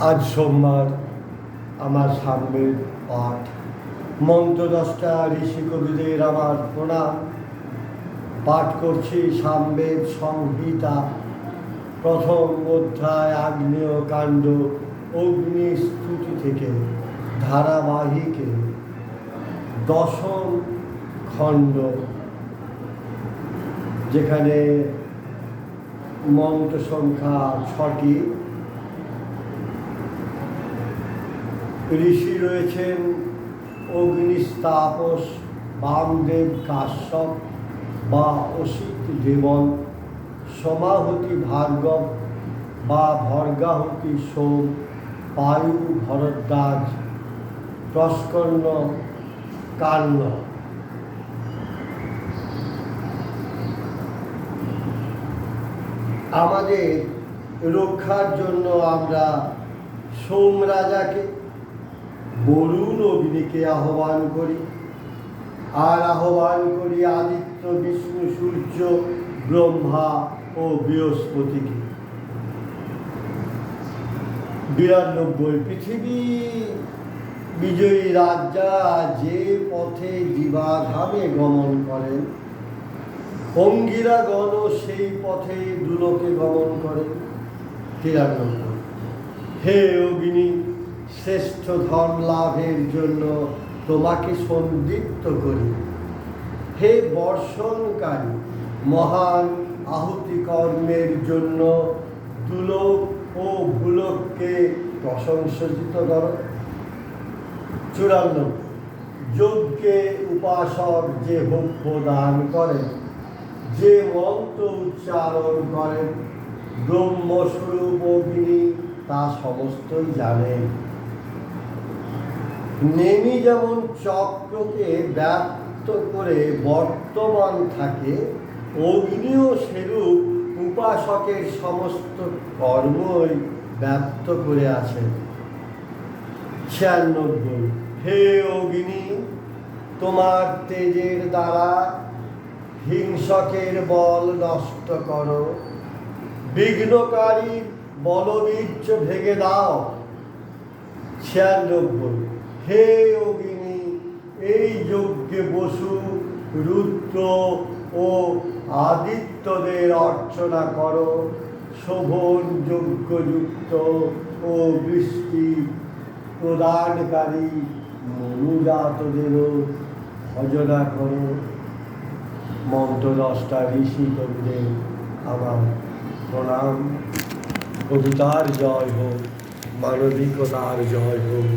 আজ সোমবার আমার সামনের পাঠ। মন্ত্র দশটা ঋষি কবিদের আমার প্রণাম। পাঠ করছি সামবেদ সংহিতা। প্রথম অধ্যায় আগ্নেয় কাণ্ড, অগ্নি স্তুতি থেকে ধারাবাহিকে। দশম খণ্ড, যেখানে মন্ত্র সংখ্যা ছটি। ঋষি রয়েছেন অগ্নিস্তাপস, বামদেব কাশ্যপ বা অসিত দেবন, সমাহতি ভার্গব বা ভর্গাহতি সোম, পায়ু ভরদ্বাজ, প্রস্কর্ণ কার্ণ। আমাদের রক্ষার জন্য আমরা সোম রাজাকে বরুণ অগ্নিকে আহ্বান করি। আর আহ্বান করি আদিত্য, বিষ্ণু, সূর্য, ব্রহ্মা ও বৃহস্পতিকে। বিরানব্বই পৃথিবী বিজয়ী রাজা যে পথে জীবাধামে গমন করেন, অঙ্গিরাগণ সেই পথে দুলোকে গমন করেন। তিরানব্বই। হে অগ্নি শ্রেষ্ঠ ধন লাভের জন্য তোমাকে সন্দিগ্ধ করি। হে বর্ষণকারী, মহান আহুতি কর্মের জন্য দুলোক ও ভুলোককে প্রশংসিত করো। চূড়ান্ন যজ্ঞে উপাসক যে ভক্ষ দান করেন, যে মন্ত্র উচ্চারণ করেন, ব্রহ্মস্বরূপ অগ্নি তা সমস্তই জানেন। নেমি যেমন চক্রকে ব্যক্ত করে বর্তমান থাকে, অগ্নিও সেরূপ উপাসকের সমস্ত কর্মই ব্যক্ত করে আছেন ছিয়ানব্বই, হে অগ্নি, তোমার তেজের দ্বারা হিংসকের বল নষ্ট করো। বিঘ্নকারী বলবীর্য ভেঙে দাও। ছিয়ানব্বই হে অগ্নি, এই যজ্ঞে বসু রুদ্র ও আদিত্যদের অর্চনা করো। শোভন যজ্ঞযুক্ত ও বৃষ্টি প্রদানকারী মনুজাতদেরও ভজনা করো। মন্ত্র দশটা ঋষি কবিদের আমার প্রণাম। কবিতার জয় হোক, মানবিকতার জয় হোক।